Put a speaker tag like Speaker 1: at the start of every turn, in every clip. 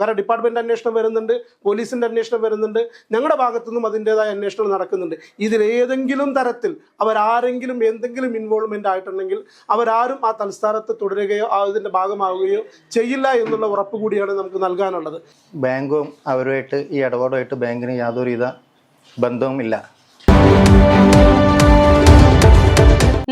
Speaker 1: കാരണം ഡിപ്പാർട്ട്മെന്റ് അന്വേഷണം വരുന്നുണ്ട് പോലീസിന്റെ അന്വേഷണം വരുന്നുണ്ട് ഞങ്ങളുടെ ഭാഗത്തുനിന്നും അതിന്റെതായ അന്വേഷണം നടക്കുന്നുണ്ട്. ഇതിലേതെങ്കിലും തരത്തിൽ അവരാരെങ്കിലും എന്തെങ്കിലും ഇൻവോൾവ്മെന്റ് ആയിട്ടുണ്ടെങ്കിൽ അവരാരും ആ തൽസ്ഥാനത്ത് തുടരുകയോ ആ ഇതിന്റെ ഭാഗമാവുകയോ ചെയ്യില്ല എന്നുള്ള ഉറപ്പ് കൂടിയാണ് നമുക്ക് നൽകാനുള്ളത്.
Speaker 2: ബാങ്കും അവരുമായിട്ട് ഈ ഇടപാടുമായിട്ട് ബാങ്കിന് യാതൊരുവിധ ബന്ധവുമില്ല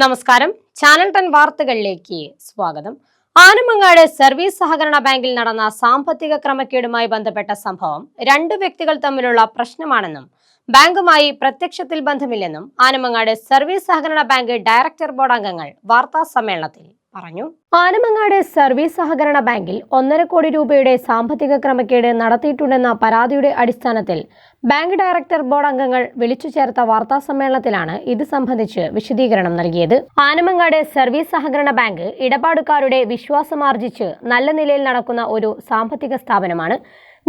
Speaker 3: നമസ്കാരം. ചാനൽ ടെൻ വാർത്തകളിലേക്ക് സ്വാഗതം. ആനമങ്ങാട് സർവീസ് സഹകരണ ബാങ്കിൽ നടന്ന സാമ്പത്തിക ക്രമക്കേടുമായി ബന്ധപ്പെട്ട സംഭവം രണ്ട് വ്യക്തികൾ തമ്മിലുള്ള പ്രശ്നമാണെന്നും ബാങ്കുമായി പ്രത്യക്ഷത്തിൽ ബന്ധമില്ലെന്നും ആനമങ്ങാട് സർവീസ് സഹകരണ ബാങ്ക് ഡയറക്ടർ ബോർഡ് അംഗങ്ങൾ വാർത്താ സമ്മേളനത്തിൽ പറഞ്ഞു. ആനമങ്ങാട് സർവീസ് സഹകരണ ബാങ്കിൽ ഒന്നര കോടി രൂപയുടെ സാമ്പത്തിക ക്രമക്കേട് നടത്തിയിട്ടുണ്ടെന്ന പരാതിയുടെ അടിസ്ഥാനത്തിൽ ബാങ്ക് ഡയറക്ടർ ബോർഡ് അംഗങ്ങൾ വിളിച്ചു ചേർത്ത വാർത്താസമ്മേളനത്തിലാണ് ഇത് സംബന്ധിച്ച് വിശദീകരണം നൽകിയത്. ആനമങ്ങാട് സർവീസ് സഹകരണ ബാങ്ക് ഇടപാടുകാരുടെ വിശ്വാസമാർജിച്ച് നല്ല നിലയിൽ നടക്കുന്ന ഒരു സാമ്പത്തിക സ്ഥാപനമാണ്.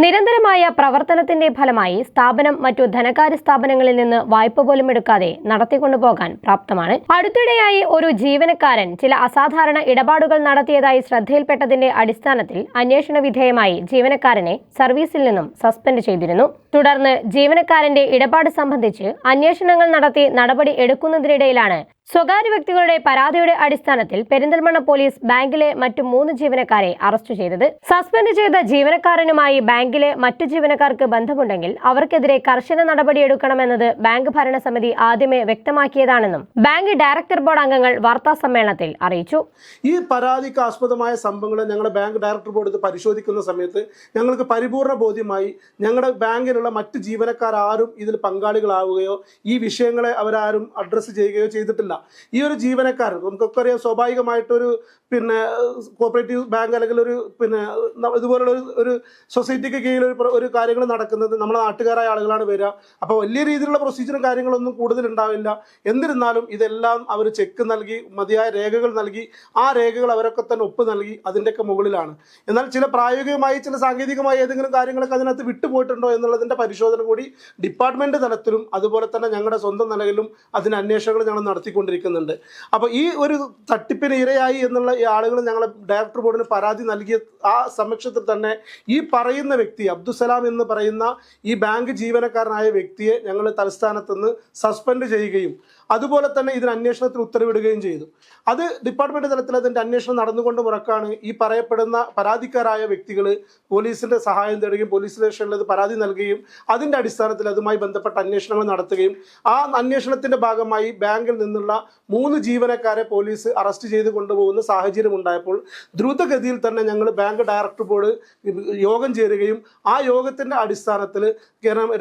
Speaker 3: നിരന്തരമായ പ്രവർത്തനത്തിന്റെ ഫലമായി സ്ഥാപനം മറ്റു ധനകാര്യ സ്ഥാപനങ്ങളിൽ നിന്ന് വായ്പ പോലും എടുക്കാതെ നടത്തിക്കൊണ്ടുപോകാൻ പ്രാപ്തമാണ്. അടുത്തിടെയായി ഒരു ജീവനക്കാരൻ ചില അസാധാരണ ഇടപാടുകൾ നടത്തിയതായി ശ്രദ്ധയിൽപ്പെട്ടതിന്റെ അടിസ്ഥാനത്തിൽ അന്വേഷണ വിധേയമായി ജീവനക്കാരനെ സർവീസിൽ നിന്നും സസ്പെൻഡ് ചെയ്തിരുന്നു. തുടർന്ന് ജീവനക്കാരന്റെ ഇടപാട് സംബന്ധിച്ച് അന്വേഷണങ്ങൾ നടത്തി നടപടി എടുക്കുന്നതിനിടയിലാണ് സ്വകാര്യ വ്യക്തികളുടെ പരാതിയുടെ അടിസ്ഥാനത്തിൽ പെരിന്തൽമണ്ണ പോലീസ് ബാങ്കിലെ മറ്റു മൂന്ന് ജീവനക്കാരെ അറസ്റ്റ് ചെയ്തത്. സസ്പെൻഡ് ചെയ്ത ജീവനക്കാരനുമായി ബാങ്കിലെ മറ്റു ജീവനക്കാർക്ക് ബന്ധമുണ്ടെങ്കിൽ അവർക്കെതിരെ കർശന നടപടിയെടുക്കണമെന്നത് ബാങ്ക് ഭരണസമിതി ആദ്യമേ വ്യക്തമാക്കിയതാണെന്നും ബാങ്ക് ഡയറക്ടർ ബോർഡ് അംഗങ്ങൾ വാർത്താ സമ്മേളനത്തിൽ അറിയിച്ചു.
Speaker 1: ഈ പരാതിക്ക് ആസ്പദമായ സംഭവങ്ങൾ ഞങ്ങളുടെ ബാങ്ക് ഡയറക്ടർ ബോർഡ് പരിശോധിക്കുന്ന സമയത്ത് ഞങ്ങൾക്ക് പരിപൂർണ ബോധ്യമായി ഞങ്ങളുടെ ബാങ്കിലുള്ള മറ്റ് ജീവനക്കാർ ആരും ഇതിൽ പങ്കാളികളാവുകയോ ഈ വിഷയങ്ങളെ അവരാരും അഡ്രസ്സ് ചെയ്യുകയോ ചെയ്തിട്ടില്ല. ഈ ഒരു ജീവനക്കാരൻ നമുക്കൊക്കെ അറിയാം സ്വാഭാവികമായിട്ടൊരു പിന്നെ കോപ്പറേറ്റീവ് ബാങ്ക് അല്ലെങ്കിൽ ഒരു പിന്നെ ഇതുപോലുള്ള ഒരു സൊസൈറ്റിക്ക് കീഴിൽ ഒരു ഒരു കാര്യങ്ങൾ നടക്കുന്നത് നമ്മളെ നാട്ടുകാരായ ആളുകളാണ് വരിക. അപ്പോൾ വലിയ രീതിയിലുള്ള പ്രൊസീജിയറും കാര്യങ്ങളൊന്നും കൂടുതൽ ഉണ്ടാവില്ല എന്നിരുന്നാലും ഇതെല്ലാം അവർ ചെക്ക് നൽകി മതിയായ രേഖകൾ നൽകി ആ രേഖകൾ അവരൊക്കെ തന്നെ ഒപ്പ് നൽകി അതിന്റെയൊക്കെ മുകളിലാണ്. എന്നാൽ ചില പ്രായോഗികമായി ചില സാങ്കേതികമായി ഏതെങ്കിലും കാര്യങ്ങളൊക്കെ അതിനകത്ത് വിട്ടുപോയിട്ടുണ്ടോ എന്നുള്ളതിന്റെ പരിശോധന കൂടി ഡിപ്പാർട്ട്മെന്റ് തലത്തിലും അതുപോലെ തന്നെ ഞങ്ങളുടെ സ്വന്തം നിലയിലും അതിന് അന്വേഷണങ്ങൾ ഞങ്ങൾ നടത്തിക്കൊണ്ടിരിക്കുന്നുണ്ട്. അപ്പോൾ ഈ ഒരു തട്ടിപ്പിന് ഇരയായി എന്നുള്ള ഈ ആളുകൾ ഞങ്ങൾ ഡയറക്ടർ ബോർഡിന് പരാതി നൽകിയ ആ സമക്ഷത്തിൽ തന്നെ ഈ പറയുന്ന വ്യക്തി അബ്ദുസലാം എന്ന് പറയുന്ന ഈ ബാങ്ക് ജീവനക്കാരനായ വ്യക്തിയെ ഞങ്ങൾ തലസ്ഥാനത്ത് നിന്ന് സസ്പെൻഡ് ചെയ്യുകയും അതുപോലെ തന്നെ ഇതിന് അന്വേഷണത്തിന് ഉത്തരവിടുകയും ചെയ്തു. അത് ഡിപ്പാർട്ട്മെന്റ് തലത്തിൽ അതിന്റെ അന്വേഷണം നടന്നുകൊണ്ട് മുറക്കാണ് ഈ പറയപ്പെടുന്ന പരാതിക്കാരായ വ്യക്തികൾ പോലീസിന്റെ സഹായം തേടുകയും പോലീസ് സ്റ്റേഷനിൽ അത് പരാതി നൽകുകയും അതിന്റെ അടിസ്ഥാനത്തിൽ അതുമായി ബന്ധപ്പെട്ട അന്വേഷണങ്ങൾ നടത്തുകയും ആ അന്വേഷണത്തിന്റെ ഭാഗമായി ബാങ്കിൽ നിന്നുള്ള മൂന്ന് ജീവനക്കാരെ പോലീസ് അറസ്റ്റ് ചെയ്ത് കൊണ്ടുപോകുന്ന സാഹചര്യം ഉണ്ടായപ്പോൾ ദ്രുതഗതിയിൽ തന്നെ ഞങ്ങൾ ബാങ്ക് ഡയറക്ടർ ബോർഡ് യോഗം ചേരുകയും ആ യോഗത്തിന്റെ അടിസ്ഥാനത്തിൽ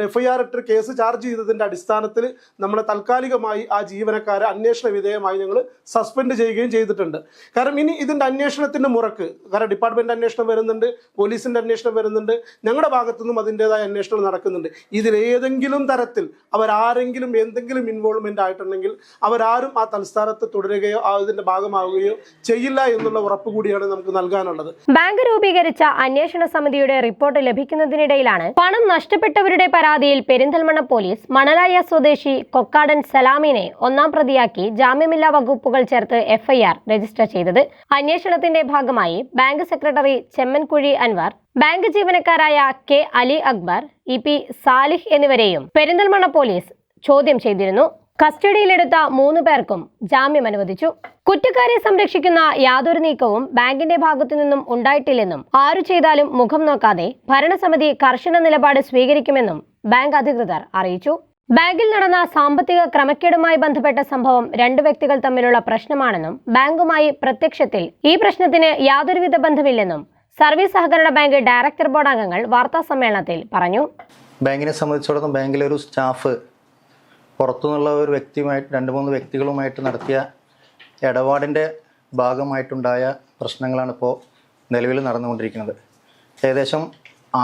Speaker 1: എഫ് ഇട്ട് കേസ് ചാർജ് ചെയ്തതിന്റെ അടിസ്ഥാനത്തിൽ നമ്മളെ താൽക്കാലികമായി ആ ജീവനക്കാരെ അന്വേഷണ വിധേയമായി ഞങ്ങൾ സസ്പെൻഡ് ചെയ്യുകയും ചെയ്തിട്ടുണ്ട്. കാരണം ഇനി ഇതിന്റെ അന്വേഷണത്തിന്റെ മുറക്ക് കാരണം ഡിപ്പാർട്ട്മെന്റ് അന്വേഷണം വരുന്നുണ്ട് പോലീസിന്റെ അന്വേഷണം വരുന്നുണ്ട് ഞങ്ങളുടെ ഭാഗത്തുനിന്നും അതിന്റേതായ അന്വേഷണം നടക്കുന്നുണ്ട്. ഇതിലേതെങ്കിലും തരത്തിൽ അവരാരെങ്കിലും എന്തെങ്കിലും ഇൻവോൾവ്മെന്റ് ആയിട്ടുണ്ടെങ്കിൽ അവരാരും ആ തൽസ്ഥാനത്ത് തുടരുകയോ അതിന്റെ ഭാഗമാവുകയോ ചെയ്യില്ല എന്നുള്ള ഉറപ്പ് കൂടിയാണ് നമുക്ക് നൽകാനുള്ളത്.
Speaker 3: ബാങ്ക് രൂപീകരിച്ച അന്വേഷണ സമിതിയുടെ റിപ്പോർട്ട് ലഭിക്കുന്നതിനിടയിലാണ് പണം നഷ്ടപ്പെട്ടവരുടെ പരാതിയിൽ പെരിന്തൽമണ്ണ പോലീസ് മണലായ സ്വദേശി കൊക്കാടൻ സലാമിനെ ഒന്നാം പ്രതിയാക്കി ജാമ്യമില്ലാ വകുപ്പുകൾ ചേർത്ത് എഫ്ഐആർ രജിസ്റ്റർ ചെയ്തത്. അന്വേഷണത്തിന്റെ ഭാഗമായി bank secretary Chemmankuzhi Anwar bank ജീവനക്കാരായ K Ali Akbar E P Salih എന്നിവരെയും പെരിന്തൽമണ്ണ പോലീസ് ചോദ്യം ചെയ്തിരുന്നു. കസ്റ്റഡിയിലെടുത്ത മൂന്ന് പേർക്കും ജാമ്യം അനുവദിച്ചു. കുറ്റക്കാരെ സംരക്ഷിക്കുന്ന യാതൊരു നീക്കവും ബാങ്കിന്റെ ഭാഗത്തു നിന്നും ഉണ്ടായിട്ടില്ലെന്നും ആരു ചെയ്താലും മുഖം നോക്കാതെ ഭരണസമിതി കർശന നിലപാട് സ്വീകരിക്കുമെന്നും ബാങ്ക് അധികൃതർ അറിയിച്ചു. ബാങ്കിൽ നടന്ന സാമ്പത്തിക ക്രമക്കേടുമായി ബന്ധപ്പെട്ട സംഭവം രണ്ട് വ്യക്തികൾ തമ്മിലുള്ള പ്രശ്നമാണെന്നും ബാങ്കുമായി പ്രത്യക്ഷത്തിൽ ഈ പ്രശ്നത്തിന് യാതൊരുവിധ ബന്ധമില്ലെന്നും സർവീസ് സഹകരണ ബാങ്ക് ഡയറക്ടർ ബോർഡ് അംഗങ്ങൾ വാർത്താ സമ്മേളനത്തിൽ പറഞ്ഞു.
Speaker 2: ബാങ്കിനെ സംബന്ധിച്ചിടത്തോളം ബാങ്കിലെ ഒരു സ്റ്റാഫ് പുറത്തുനിന്നുള്ള ഒരു വ്യക്തിയുമായിട്ട് രണ്ട് മൂന്ന് വ്യക്തികളുമായിട്ട് നടത്തിയ ഇടപാടിന്റെ ഭാഗമായിട്ടുണ്ടായ പ്രശ്നങ്ങളാണ് ഇപ്പോൾ നിലവിൽ നടന്നുകൊണ്ടിരിക്കുന്നത്. ഏകദേശം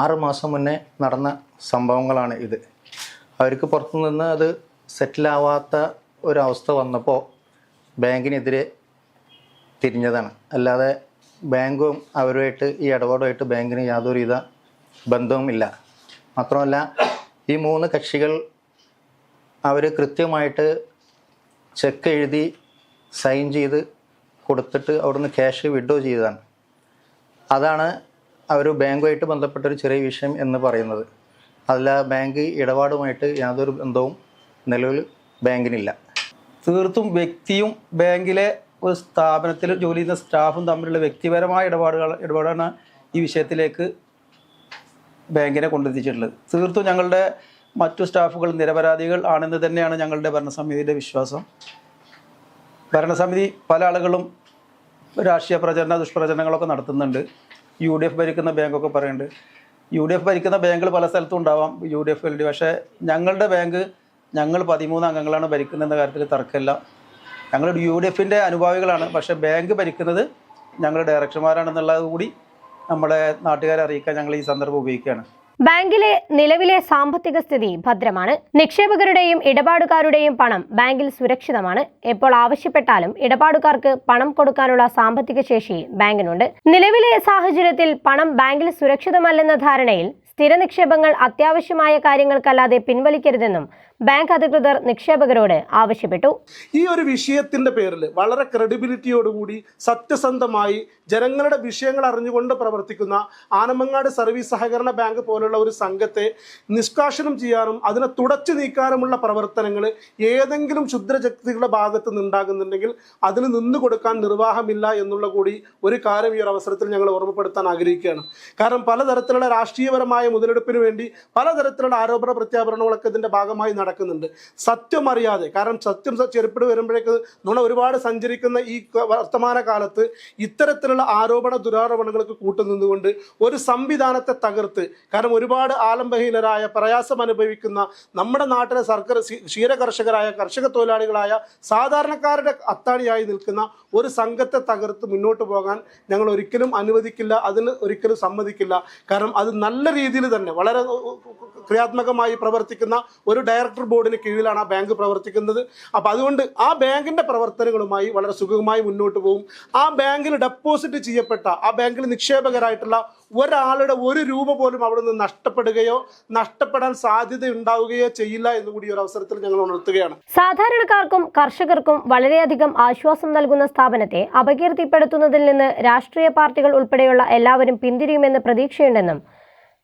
Speaker 2: ആറ് മാസം മുന്നേ നടന്ന സംഭവങ്ങളാണ് ഇത്. അവർക്ക് പുറത്തുനിന്ന് അത് സെറ്റിലാവാത്ത ഒരവസ്ഥ വന്നപ്പോൾ ബാങ്കിനെതിരെ തിരിഞ്ഞതാണ്. അല്ലാതെ ബാങ്കും അവരുമായിട്ട് ഈ ഇടപാടുമായിട്ട് ബാങ്കിന് യാതൊരുവിധ ബന്ധവുമില്ല. മാത്രമല്ല ഈ മൂന്ന് കക്ഷികൾ അവർ കൃത്യമായിട്ട് ചെക്ക് എഴുതി സൈൻ ചെയ്ത് കൊടുത്തിട്ട് അവിടുന്ന് ക്യാഷ് വിഡ്രോ ചെയ്തതാണ്. അതാണ് അവർ ബാങ്കുമായിട്ട് ബന്ധപ്പെട്ടൊരു ചെറിയ വിഷയം എന്ന് പറയുന്നത്. അതിൽ ബാങ്ക് ഇടപാടുമായിട്ട് യാതൊരു ബന്ധവും നിലവിൽ ബാങ്കിനില്ല.
Speaker 4: തീർത്തും വ്യക്തിയും ബാങ്കിലെ ഒരു സ്ഥാപനത്തിൽ ജോലി ചെയ്യുന്ന സ്റ്റാഫും തമ്മിലുള്ള വ്യക്തിപരമായ ഇടപാടുകൾ ഇടപാടാണ് ഈ വിഷയത്തിലേക്ക് ബാങ്കിനെ കൊണ്ടെത്തിച്ചിട്ടുള്ളത്. തീർത്തും ഞങ്ങളുടെ മറ്റു സ്റ്റാഫുകൾ നിരപരാധികൾ ആണെന്ന് തന്നെയാണ് ഞങ്ങളുടെ ഭരണസമിതിയുടെ വിശ്വാസം. ഭരണസമിതി പല ആളുകളും രാഷ്ട്രീയ പ്രചരണ ദുഷ്പ്രചരണങ്ങളൊക്കെ നടത്തുന്നുണ്ട്. യു ഡി എഫ് ഭരിക്കുന്ന ബാങ്കൊക്കെ പറയുന്നുണ്ട്. യു ഡി എഫ് ഭരിക്കുന്ന ബാങ്കുകൾ പല സ്ഥലത്തും ഉണ്ടാവാം. U D F L D പക്ഷേ ഞങ്ങളുടെ ബാങ്ക് ഞങ്ങൾ പതിമൂന്ന് അംഗങ്ങളാണ് ഭരിക്കുന്നതെന്ന കാര്യത്തിൽ തർക്കമില്ല. ഞങ്ങൾ യു ഡി എഫിന്റെ അനുഭാവികളാണ്. പക്ഷേ ബാങ്ക് ഭരിക്കുന്നത് ഞങ്ങളുടെ ഡയറക്ടർമാരാണെന്നുള്ളത് കൂടി നമ്മുടെ നാട്ടുകാരെ അറിയിക്കാൻ ഞങ്ങൾ ഈ സന്ദർഭം ഉപയോഗിക്കുകയാണ്.
Speaker 3: ബാങ്കിലെ നിലവിലെ സാമ്പത്തിക സ്ഥിതി ഭദ്രമാണ്. നിക്ഷേപകരുടെയും ഇടപാടുകാരുടെയും പണം ബാങ്കിൽ സുരക്ഷിതമാണ്. എപ്പോൾ ആവശ്യപ്പെട്ടാലും ഇടപാടുകാർക്ക് പണം കൊടുക്കാനുള്ള സാമ്പത്തിക ശേഷി ബാങ്കിനുണ്ട്. നിലവിലെ സാഹചര്യത്തിൽ പണം ബാങ്കിൽ സുരക്ഷിതമല്ലെന്ന ധാരണയിൽ സ്ഥിര നിക്ഷേപങ്ങൾ അത്യാവശ്യമായ കാര്യങ്ങൾക്കല്ലാതെ പിൻവലിക്കരുതെന്നും ബാങ്ക് അധികൃതർ നിക്ഷേപകരോട് ആവശ്യപ്പെട്ടു.
Speaker 1: ഈ ഒരു വിഷയത്തിന്റെ പേരിൽ വളരെ ക്രെഡിബിലിറ്റിയോടുകൂടി സത്യസന്ധമായി ജനങ്ങളുടെ വിഷയങ്ങൾ അറിഞ്ഞുകൊണ്ട് പ്രവർത്തിക്കുന്ന ആനമങ്ങാട് സർവീസ് സഹകരണ ബാങ്ക് പോലുള്ള ഒരു സംഘത്തെ നിഷ്കാഷനം ചെയ്യാനും അതിനെ തുടച്ചു നീക്കാനുമുള്ള പ്രവർത്തനങ്ങൾ ഏതെങ്കിലും ക്ഷുദ്രശക്തികളുടെ ഭാഗത്ത് നിന്നുണ്ടാകുന്നുണ്ടെങ്കിൽ അതിന് നിന്നു കൊടുക്കാൻ നിർവാഹമില്ല എന്നുള്ള കൂടി ഒരു കാര്യം ഈ ഒരു അവസരത്തിൽ ഞങ്ങൾ ഓർമ്മപ്പെടുത്താൻ ആഗ്രഹിക്കുകയാണ്. കാരണം പലതരത്തിലുള്ള രാഷ്ട്രീയപരമായ മുതലെടുപ്പിന് വേണ്ടി പലതരത്തിലുള്ള ആരോപണ പ്രത്യാപരണങ്ങളൊക്കെ ഇതിന്റെ ഭാഗമായി നടക്കുന്നുണ്ട് സത്യം അറിയാതെ കാരണം സത്യം ചെറുപ്പിട് വരുമ്പോഴേക്ക് നുണ ഒരുപാട് സഞ്ചരിക്കുന്ന ഈ വർത്തമാന കാലത്ത് ഇത്തരത്തിലുള്ള ആരോപണ ദുരാരോപണങ്ങൾക്ക് കൂട്ടുനിന്നുകൊണ്ട് ഒരു സംവിധാനത്തെ തകർത്ത് കാരണം ഒരുപാട് ആലംബഹീനരായ പ്രയാസം അനുഭവിക്കുന്ന നമ്മുടെ നാട്ടിലെ സർക്കാർ ക്ഷീര കർഷകരായ കർഷക തൊഴിലാളികളായ സാധാരണക്കാരുടെ അത്താണിയായി നിൽക്കുന്ന ഒരു സംഘത്തെ തകർത്ത് മുന്നോട്ട് പോകാൻ ഞങ്ങൾ ഒരിക്കലും അനുവദിക്കില്ല അതിന് ഒരിക്കലും സമ്മതിക്കില്ല കാരണം അത് നല്ല രീതിയിൽ തന്നെ വളരെ ക്രിയാത്മകമായി പ്രവർത്തിക്കുന്ന ഒരു ഡയറക്ടർ ബോർഡിന് കീഴിലാണ് ആ ബാങ്ക് പ്രവർത്തിക്കുന്നത്. അപ്പോൾ അതുകൊണ്ട് ആ ബാങ്കിന്റെ പ്രവർത്തനങ്ങളുമായി വളരെ സുഗമമായി മുന്നോട്ട് പോകും. ആ ബാങ്കിൽ ഡെപ്പോസിറ്റ് ചെയ്യപ്പെട്ട ആ ബാങ്കിൽ നിക്ഷേപകരായിട്ടുള്ള ഒരാളുടെ ഒരു രൂപ പോലും അവിടെ നിന്ന് നഷ്ടപ്പെടുകയോ നഷ്ടപ്പെടാൻ സാധ്യത ഉണ്ടാവുകയോ ചെയ്യില്ല എന്ന് കൂടി ഒരു അവസരത്തിൽ ഞങ്ങൾ ഉണർത്തുകയാണ്.
Speaker 3: സാധാരണക്കാർക്കും കർഷകർക്കും വളരെയധികം ആശ്വാസം നൽകുന്ന സ്ഥാപനത്തെ അപകീർത്തിപ്പെടുത്തുന്നതിൽ നിന്ന് രാഷ്ട്രീയ പാർട്ടികൾ ഉൾപ്പെടെയുള്ള എല്ലാവരും പിന്തിരിയുമെന്ന് പ്രതീക്ഷയുണ്ടെന്നും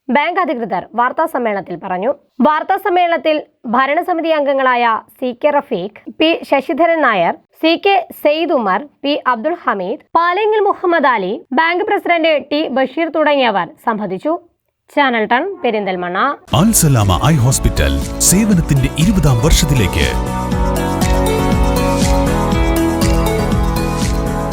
Speaker 3: ബാങ്ക് അധികൃതർ വാർത്താ സമ്മേളനത്തിൽ പറഞ്ഞു. വാർത്താ സമ്മേളനത്തിൽ ഭരണസമിതി അംഗങ്ങളായ C K Rafeeq P Sasidharan Nair C K Syed Umar P Abdul Hameed പാലെങ്കിൽ Muhammad Ali bank president T Basheer തുടങ്ങിയവർ സംബന്ധിച്ചു. Channel ten Perinthalmanna.
Speaker 5: Alsalama eye hospital സേവനത്തിന്റെ ഇരുപതാം വർഷത്തിലേക്ക്.